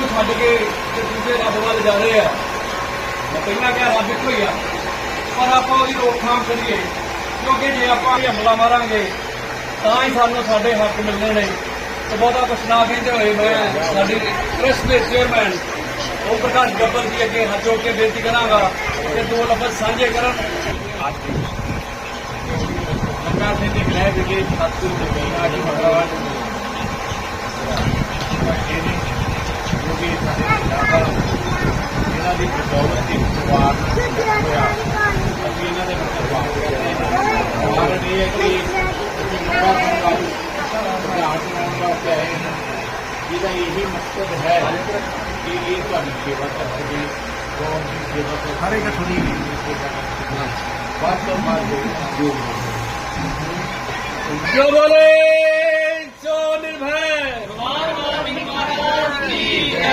ਛੱਡ ਕੇ ਤੇ ਦੂਜੇ ਰੱਬ ਵੱਲ ਜਾ ਰਹੇ ਆ। ਮੈਂ ਪਹਿਲਾਂ ਕਿਹਾ, ਰੱਬ ਇੱਕੋ ਹੀ ਆ। ਪਰ ਆਪਾਂ ਉਹਦੀ ਰੋਕਥਾਮ ਕਰੀਏ। ਕਿਉਂਕਿ ਜੇ ਆਪਾਂ ਇਹ ਹਮਲਾ ਮਾਰਾਂਗੇ, ਤਾਂ ਹੀ ਸਾਨੂੰ ਸਾਡੇ ਹੱਕ ਮਿਲਣੇ ਨੇ। ਤੇ ਬਹੁਤਾ ਕੁਛ ਨਾ ਕਹਿੰਦੇ ਹੋਏ ਮੈਂ ਸਾਡੀ ਪ੍ਰੈਸ ਦੇ ਚੇਅਰਮੈਨ ਉਹ ਪ੍ਰਕਾਸ਼ ਗੱਬਰ ਜੀ ਅੱਗੇ ਹੱਥ ਜੋੜ ਕੇ ਬੇਨਤੀ ਕਰਾਂਗਾ ਕਿ ਦੋ ਲਫ਼ਜ਼ ਸਾਂਝੇ ਕਰਨ। ਸਰਕਾਰ ਨੇ ਦੇਖ ਲਿਆ ਕਿ ਸਾਥੀ ਮਹਾਰਾਜ ਆ ਗਈ ਮਗਰਵਾ ਇਹਨਾਂ ਦੀ ਬਦੌਲਤ ਦੀ ਸ਼ੁਰੂਆਤ ਹੋਇਆ ਅਸੀਂ ਇਹਨਾਂ ਦੇ ਇਹ ਹੈ ਕਿ ਜਿਹਦਾ ਇਹੀ ਮਕਸਦ ਹੈ ਕਿ ਇਹ ਤੁਹਾਡੀ ਸੇਵਾ ਕਰ ਸਕੇ ਕੌਮ ਦੀ ਸੇਵਾ ਕਰ ਹਰ ਇੱਕ ਥੋੜੀ ਬਾਤ ਤੋਂ ਜੋ ਜੋ ਬੋਲੇ ਸੋ ਨਿਰਭੈ ਮਾਰ ਮਾਰ ਨਿਰਮਾਣ ਕੀ ਜੈ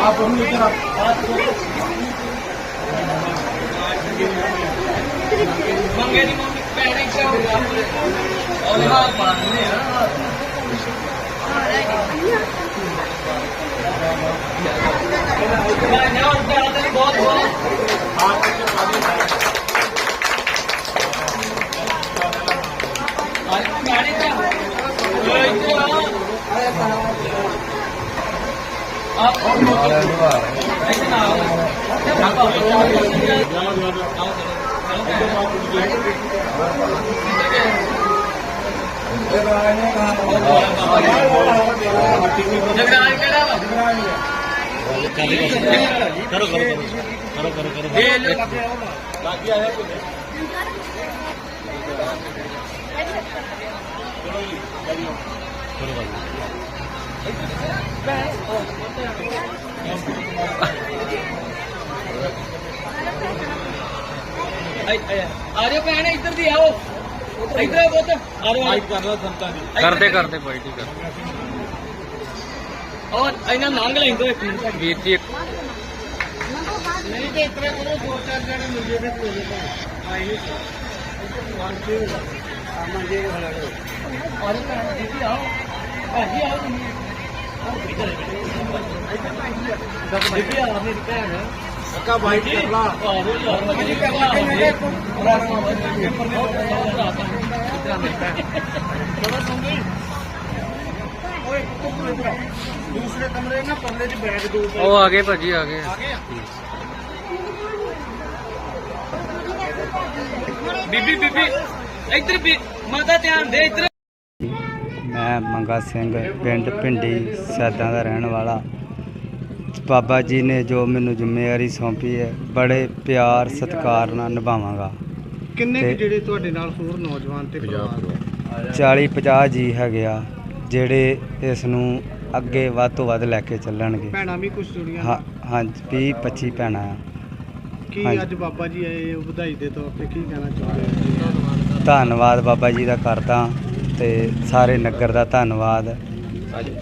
आप हम लेकर आप मंगे नहीं मम्मी पहले क्या होगा और बात नहीं है ਇੱਥੇ ਨਾ ਆਓ ਜਗਰਾਜ ਕਿਹੜਾ ਵਾ ਕਰੋ ਕਰੋ ਕਰੋ ਕਰੋ ਕਰੋ ਆ ਜਾਓ ਭੈਣ ਇੱਧਰ ਦੀ ਆਓ। ਇੱਧਰ ਆਓ ਪੁੱਤ। ਆ ਜਾਓ ਆਈ ਕਰ ਲਾ ਸੰਤਾਂ ਦੀ ਕਰਦੇ ਕਰਦੇ ਬਾਈ ਠੀਕ ਆ। ਔਰ ਇਹਨਾਂ ਲੰਘ ਲੈਂਦੋ ਇੱਕ ਮਿੰਟ ਵੀਰ ਜੀ ਇੱਕ ਨਹੀਂ ਤੇ ਇਤਰੇ ਕੋਲ ਦੋ ਚਾਰ ਜਣੇ ਮਿਲ ਜੇ ਤੇ ਕੋਈ ਆਈ ਨਹੀਂ। ਵਾਂਚੇ ਆਮਾ ਜੇ ਹਲਾ ਔਰ ਭੈਣ ਜੀ ਆਓ। ਭਾਜੀ ਆਓ ਤੁਸੀਂ ਆਓ ਇੱਧਰ ਇੱਧਰ ਬੀਬੀ ਆ ਮੇਰੀ ਭੈਣ ਅੱਕਾ ਭਾਈ ਜੀ ਲਾ ਆਹੋ ਯਾਰ ਮੱਜੀ ਕਹਿੰਦੇ ਪੇਪਰ ਦੇ ਇੱਧਰ ਮੇਰੀ ਭੈਣ ਚਲੋ ਸੁਣਦੇ ਓਏ ਦੂਸਰੇ ਕਮਰੇ ਨਾ ਪਰਲੇ ਚ ਬੈਗ ਦੋ ਉਹ ਆ ਗਏ ਭਾਜੀ ਆ ਗਏ ਬੀਬੀ ਬੀਬੀ ਇੱਧਰ ਵੀ ਮਾਤਾ ਧਿਆਨ ਦੇ ਇੱਧਰ ਮੈਂ ਮੰਗਾ ਸਿੰਘ ਪਿੰਡ ਭਿੰਡੀ ਸੈਦਾਂ ਦਾ ਰਹਿਣ ਵਾਲਾ। ਬਾਬਾ ਜੀ ਨੇ ਜੋ ਮੈਨੂੰ ਜ਼ਿੰਮੇਵਾਰੀ ਸੌਂਪੀ ਹੈ ਬੜੇ ਪਿਆਰ ਸਤਿਕਾਰ ਨਾਲ ਨਿਭਾਵਾਂਗਾ। ਕਿੰਨੇ ਤੇ- ਕੁ ਜਿਹੜੇ ਤੁਹਾਡੇ ਨਾਲ ਹੋਰ ਨੌਜਵਾਨ ਤੇ ਪਰਿਵਾਰ 40 50 ਜੀ ਹੈਗੇ ਆ ਜਿਹੜੇ ਇਸ ਨੂੰ ਅੱਗੇ ਵੱਧ ਤੋਂ ਵੱਧ ਲੈ ਕੇ ਚੱਲਣਗੇ। ਭੈਣਾਂ ਵੀ ਕੁਝ ਜੁੜੀਆਂ ਹਾਂ ਹਾਂਜੀ 20 25 ਭੈਣਾਂ ਆ। ਕੀ ਹਾਂਜੀ। ਅੱਜ ਬਾਬਾ ਜੀ ਆਏ ਹੋ ਵਧਾਈ ਦੇ ਤੌਰ ਤੇ ਕੀ ਕਹਿਣਾ ਚਾਹੁੰਦੇ ਹੋ ਧੰਨਵਾਦ ਬਾਬਾ ਜੀ ਦਾ ਕਰਦਾ। ਤੇ ਸਾਰੇ ਨਗਰ ਦਾ ਧੰਨਵਾਦ।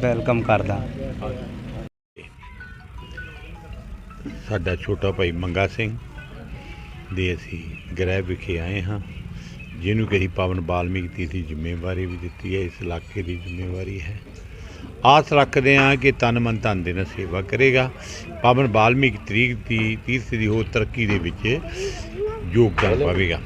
ਵੈਲਕਮ ਕਰਦਾ। ਸਾਡਾ ਛੋਟਾ ਭਾਈ ਮੰਗਾ ਸਿੰਘ ਦੇ ਅਸੀਂ ਗ੍ਰਹਿ ਵਿਖੇ ਆਏ ਹਾਂ, ਜਿਹਨੂੰ ਕਿ ਅਸੀਂ ਪਾਵਨ ਬਾਲਮੀਕ ਤੀਰਥ ਦੀ ਜ਼ਿੰਮੇਵਾਰੀ ਵੀ ਦਿੱਤੀ ਹੈ, ਇਸ ਇਲਾਕੇ ਦੀ ਜ਼ਿੰਮੇਵਾਰੀ ਹੈ। ਆਸ ਰੱਖਦੇ ਹਾਂ ਕਿ ਤਨ ਮਨ ਧਨ ਦੇ ਨਾਲ ਸੇਵਾ ਕਰੇਗਾ। ਪਾਵਨ ਬਾਲਮੀਕ ਤਰੀਕ ਦੀ ਤੀਰਥ ਦੀ ਹੋਰ ਤਰੱਕੀ ਦੇ ਵਿੱਚ ਯੋਗਦਾਨ ਪਾਵੇਗਾ।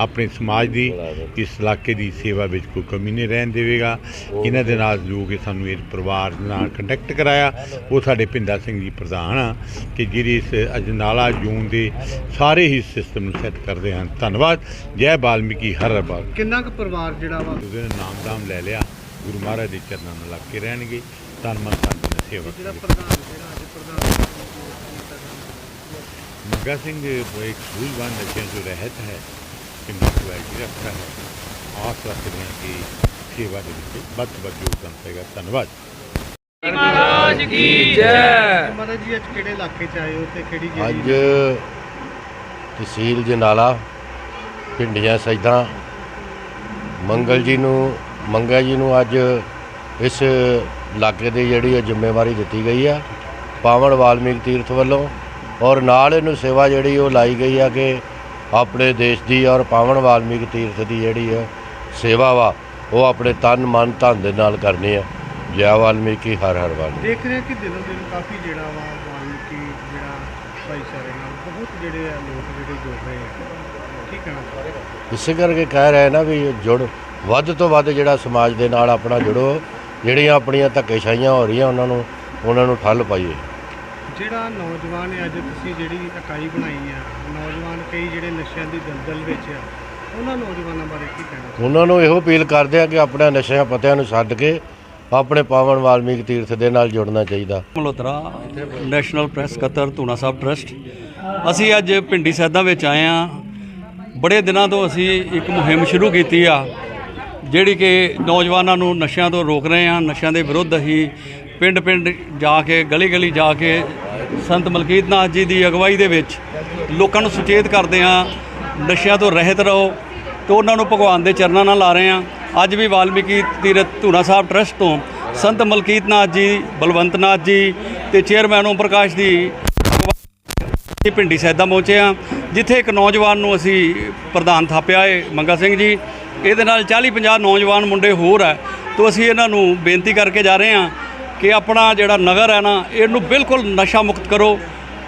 ਆਪਣੇ ਸਮਾਜ ਦੀ ਇਸ ਇਲਾਕੇ ਦੀ ਸੇਵਾ ਵਿੱਚ ਕੋਈ ਕਮੀ ਨਹੀਂ ਰਹਿਣ ਦੇਵੇਗਾ। ਇਹਨਾਂ ਦੇ ਨਾਲ ਜੋ ਕਿ ਸਾਨੂੰ ਇਸ ਪਰਿਵਾਰ ਨਾਲ ਕੰਟੈਕਟ ਕਰਾਇਆ ਉਹ ਸਾਡੇ ਪਿੰਦਾ ਸਿੰਘ ਜੀ ਪ੍ਰਧਾਨ ਆ ਕਿ ਜਿਹੜੀ ਇਸ ਅਜਨਾਲਾ ਜੂਨ ਦੇ ਸਾਰੇ ਹੀ ਸਿਸਟਮ ਨੂੰ ਸੈੱਟ ਕਰਦੇ ਹਨ। ਧੰਨਵਾਦ। ਜੈ ਬਾਲਮੀਕੀ ਹਰ ਬਾਲ। ਕਿੰਨਾ ਕੁ ਪਰਿਵਾਰ ਜਿਹੜਾ ਵਾ? ਉਹਦੇ ਨਾਮਦਾਮ ਲੈ ਲਿਆ। ਗੁਰੂ ਮਹਾਰਾਜ ਦੇ ਚਰਨਾਂ ਨਾਲ ਲੱਗ ਕੇ ਰਹਿਣਗੇ। ਧੰਨ ਮਨ ਧੰਨ ਦੀ ਜਿਹੜਾ ਪ੍ਰਧਾਨ ਜਿਹੜਾ ਅੱਜ ਪ੍ਰਧਾਨ ਮੰਗਾ ਸਿੰਘ ਇੱਕ ਸੂਝਵਾਨ ਨਸ਼ਿਆਂ ਤੋਂ ਰਹਿਤ ਹੈ। ਕੁਆਲਿਟੀ ਰੱਖਦਾ ਹੈ ਆਸ ਰੱਖਦੇ ਹਾਂ ਕਿ ਸੇਵਾ ਦੇ ਵਿੱਚ ਵੱਧ ਤੋਂ ਵੱਧ ਯੋਗਦਾਨ ਪਾਏਗਾ ਧੰਨਵਾਦ ਮਹਾਰਾਜ ਜੀ ਅੱਜ ਕਿਹੜੇ ਇਲਾਕੇ ਚ ਆਏ ਹੋ ਤੇ ਕਿਹੜੀ ਅੱਜ ਤਹਿਸੀਲ ਜਨਾਲਾ ਪਿੰਡੀਆਂ ਸੈਦਾਂ ਮੰਗਲ ਜੀ ਨੂੰ ਮੰਗਾ ਜੀ ਨੂੰ ਅੱਜ ਇਸ ਇਲਾਕੇ ਦੀ ਜਿਹੜੀ ਜ਼ਿੰਮੇਵਾਰੀ ਦਿੱਤੀ ਗਈ ਆ ਪਾਵਨ ਵਾਲਮੀਕ ਤੀਰਥ ਵੱਲੋਂ ਔਰ ਨਾਲ ਇਹਨੂੰ ਸੇਵਾ ਜਿਹੜੀ ਉਹ ਲਾਈ ਗਈ ਆ ਕਿ ਆਪਣੇ ਦੇਸ਼ ਦੀ ਔਰ ਪਾਵਨ ਵਾਲਮੀਕ ਤੀਰਥ ਦੀ ਜਿਹੜੀ ਆ ਸੇਵਾ ਵਾ ਉਹ ਆਪਣੇ ਤਨ ਮਨ ਧਨ ਦੇ ਨਾਲ ਕਰਨੀ ਆ ਜੈ ਵਾਲਮੀਕੀ ਹਰ ਹਰ ਵਾਲਮੀਕੀ। ਦੇਖ ਰਹੇ ਹਾਂ ਕਿ ਦਿਨੋਂ ਦਿਨ ਕਾਫੀ ਜਿਹੜਾ ਵਾ ਵਾਲਮੀਕੀ ਜਿਹੜਾ ਭਾਈਚਾਰੇ ਨਾਲ ਬਹੁਤ ਜਿਹੜੇ ਆ ਲੋਕ ਜਿਹੜੇ ਜੁੜ ਰਹੇ ਆ। ਕੀ ਕਹਿਣਾ ਚਾਹੁੰਦੇ ਇਸੇ ਕਰਕੇ ਕਹਿ ਰਹੇ ਨਾ ਵੀ ਜੁੜ ਵੱਧ ਤੋਂ ਵੱਧ ਜਿਹੜਾ ਸਮਾਜ ਦੇ ਨਾਲ ਆਪਣਾ ਜੁੜੋ ਜਿਹੜੀਆਂ ਆਪਣੀਆਂ ਧੱਕੇਸ਼ਾਹੀਆਂ ਹੋ ਰਹੀਆਂ ਉਹਨਾਂ ਨੂੰ ਉਹਨਾਂ ਨੂੰ ਠੱਲ ਪਾਈਏ। ਜਿਹੜਾ ਨੌਜਵਾਨ ਹੈ ਅੱਜ ਤੁਸੀਂ ਜਿਹੜੀ ਇਕਾਈ ਬਣਾਈ ਆ ਨੌਜਵਾਨ ਕਈ ਜਿਹੜੇ ਨਸ਼ਿਆਂ ਦੀ ਦਲਦਲ ਵਿੱਚ ਆ ਉਹਨਾਂ ਨੌਜਵਾਨਾਂ ਬਾਰੇ ਕੀ ਕਹਿਣਾ ਉਹਨਾਂ ਨੂੰ ਇਹੋ ਅਪੀਲ ਕਰਦੇ ਆ ਕਿ ਆਪਣੇ ਨਸ਼ਿਆਂ ਪਤਿਆਂ ਨੂੰ ਛੱਡ ਕੇ ਆਪਣੇ ਪਾਵਨ ਵਾਲਮੀਕ ਤੀਰਥ ਦੇ ਨਾਲ ਜੁੜਨਾ ਚਾਹੀਦਾ। ਮਲਹੋਤਰਾ ਨੈਸ਼ਨਲ ਪ੍ਰੈਸ ਕਤਰ ਧੂਣਾ ਸਾਹਿਬ ਟਰਸਟ। ਅਸੀਂ ਅੱਜ ਪਿੰਡੀ ਸੈਦਾ ਵਿੱਚ ਆਏ ਆ। ਬੜੇ ਦਿਨਾਂ ਤੋਂ ਅਸੀਂ ਇੱਕ ਮੁਹਿੰਮ ਸ਼ੁਰੂ ਕੀਤੀ ਆ ਜਿਹੜੀ ਕਿ ਨੌਜਵਾਨਾਂ ਨੂੰ ਨਸ਼ਿਆਂ ਤੋਂ ਰੋਕ ਰਹੇ ਆ। ਨਸ਼ਿਆਂ ਦੇ ਵਿਰੁੱਧ ਅਸੀਂ ਪਿੰਡ ਪਿੰਡ ਜਾ ਕੇ ਗਲੀ ਗਲੀ ਜਾ ਕੇ ਸੰਤ ਮਲਕੀਤ ਨਾਥ ਜੀ ਦੀ ਅਗਵਾਈ ਦੇ ਵਿੱਚ ਲੋਕਾਂ ਨੂੰ ਸੁਚੇਤ ਕਰਦੇ ਹਾਂ, ਨਸ਼ਿਆਂ ਤੋਂ ਰਹਿਤ ਰਹੋ ਤੇ ਉਹਨਾਂ ਨੂੰ ਭਗਵਾਨ ਦੇ ਚਰਨਾਂ ਨਾਲ ਲਾ ਰਹੇ ਹਾਂ। ਅੱਜ ਵੀ ਵਾਲਮੀਕੀ ਤੀਰਥ ਧੂਣਾ ਸਾਹਿਬ ਟਰਸਟ ਤੋਂ ਸੰਤ ਮਲਕੀਤ ਨਾਥ ਜੀ, ਬਲਵੰਤ ਨਾਥ ਜੀ ਤੇ ਚੇਅਰਮੈਨ ਓਮ ਪ੍ਰਕਾਸ਼ ਦੀ ਇਹ ਪਿੰਡੀ ਸੈਦਾ ਪਹੁੰਚੇ ਆ ਜਿੱਥੇ ਇੱਕ ਨੌਜਵਾਨ ਨੂੰ ਅਸੀਂ ਪ੍ਰਧਾਨ ਥਾਪਿਆ ਏ, ਮੰਗਾ ਸਿੰਘ ਜੀ। ਇਹਦੇ ਨਾਲ 40 50 ਨੌਜਵਾਨ ਮੁੰਡੇ ਹੋਰ ਆ, ਤੋਂ ਅਸੀਂ ਇਹਨਾਂ ਨੂੰ ਬੇਨਤੀ ਕਰਕੇ ਜਾ ਰਹੇ ਆ ਕਿ ਆਪਣਾ ਜਿਹੜਾ ਨਗਰ ਹੈ ਨਾ ਇਹਨੂੰ ਬਿਲਕੁਲ ਨਸ਼ਾ ਮੁਕਤ ਕਰੋ।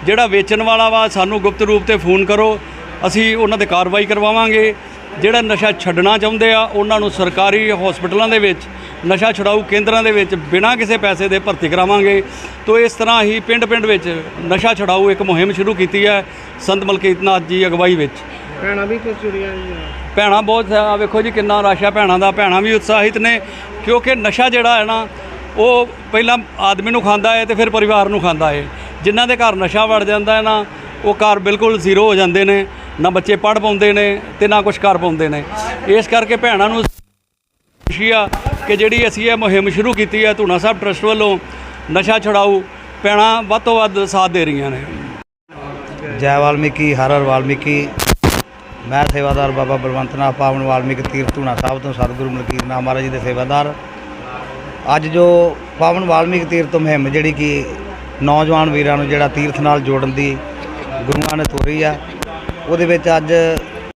ਜਿਹੜਾ ਵੇਚਣ ਵਾਲਾ ਵਾ ਸਾਨੂੰ ਗੁਪਤ ਰੂਪ ਤੇ ਫੋਨ ਕਰੋ। ਅਸੀਂ ਉਹਨਾਂ ਤੇ ਕਾਰਵਾਈ ਕਰਵਾਵਾਂਗੇ। ਜਿਹੜਾ ਨਸ਼ਾ ਛੱਡਣਾ ਚਾਹੁੰਦੇ ਆ ਉਹਨਾਂ ਨੂੰ ਸਰਕਾਰੀ ਹਸਪਤਾਲਾਂ ਦੇ ਵਿੱਚ ਨਸ਼ਾ ਛੁਡਾਊ ਕੇਂਦਰਾਂ ਦੇ ਵਿੱਚ ਬਿਨਾਂ ਕਿਸੇ ਪੈਸੇ ਦੇ ਭਰਤੀ ਕਰਾਵਾਂਗੇ। ਤੋਂ ਇਸ ਤਰ੍ਹਾਂ ਹੀ ਪਿੰਡ-ਪਿੰਡ ਵਿੱਚ ਨਸ਼ਾ ਛੁਡਾਊ ਇੱਕ ਮੁਹਿੰਮ ਸ਼ੁਰੂ ਕੀਤੀ ਹੈ ਸੰਤ ਮਲਕੀਤ ਨਾਥ ਜੀ ਅਗਵਾਈ ਵਿੱਚ। ਭੈਣਾਂ ਵੀ ਕੁਝ ਜੁੜੀਆਂ ਜੀ? ਭੈਣਾਂ ਬਹੁਤ ਆ ਵੇਖੋ ਜੀ ਕਿੰਨਾ ਰਸ਼ ਭੈਣਾਂ ਦਾ ਭੈਣਾਂ ਵੀ ਉਤਸ਼ਾਹਿਤ ਨੇ। ਕਿਉਂਕਿ ਨਸ਼ਾ ਜਿਹੜਾ ਹੈ ਨਾ ਉਹ ਪਹਿਲਾਂ ਆਦਮੀ ਨੂੰ ਖਾਂਦਾ ਹੈ ਤੇ ਫਿਰ ਪਰਿਵਾਰ ਨੂੰ ਖਾਂਦਾ ਹੈ ਜਿਨ੍ਹਾਂ ਦੇ ਘਰ ਨਸ਼ਾ ਵੜ ਜਾਂਦਾ ਹੈ ਨਾ, ਉਹ ਘਰ ਬਿਲਕੁਲ ਜ਼ੀਰੋ ਹੋ ਜਾਂਦੇ ਨੇ। ਨਾ ਬੱਚੇ ਪੜ ਪਾਉਂਦੇ ਨੇ ਤੇ ਨਾ ਕੁਝ ਕਰ ਪਾਉਂਦੇ ਨੇ। ਇਸ ਕਰਕੇ ਭੈਣਾਂ ਨੂੰ ਖੁਸ਼ੀ ਆ ਕਿ ਜਿਹੜੀ ਅਸੀਂ ਇਹ ਮੁਹਿੰਮ ਸ਼ੁਰੂ ਕੀਤੀ ਹੈ, ਧੂਣਾ ਸਾਹਿਬ ਟਰਸਟ ਵੱਲੋਂ ਨਸ਼ਾ ਛੁਡਾਊ ਭੈਣਾਂ ਵੱਧ ਤੋਂ ਵੱਧ ਸਾਥ ਦੇ ਰਹੀਆਂ ਨੇ। ਜੈ ਵਾਲਮੀਕੀ, ਹਰ ਹਰ ਵਾਲਮੀਕੀ। ਮੈਂ ਸੇਵਾਦਾਰ ਬਾਬਾ ਬਲਵੰਤ ਨਾਥ, ਪਾਵਨ ਵਾਲਮੀਕ ਤੀਰਥ ਧੂਣਾ ਸਾਹਿਬ ਤੋਂ ਸਤਿਗੁਰੂ ਮਲਕੀਤ ਨਾਮ ਮਹਾਰਾਜ ਜੀ ਦੇ ਸੇਵਾਦਾਰ। ਅੱਜ ਜੋ ਪਾਵਨ ਵਾਲਮੀਕ ਤੀਰਥ ਮੁਹਿੰਮ, ਜਿਹੜੀ ਕਿ ਨੌਜਵਾਨ ਵੀਰਾਂ ਨੂੰ ਜਿਹੜਾ ਤੀਰਥ ਨਾਲ ਜੋੜਨ ਦੀ ਗੁਰੂਆਂ ਨੇ ਤੋਰੀ ਆ, ਉਹਦੇ ਵਿੱਚ ਅੱਜ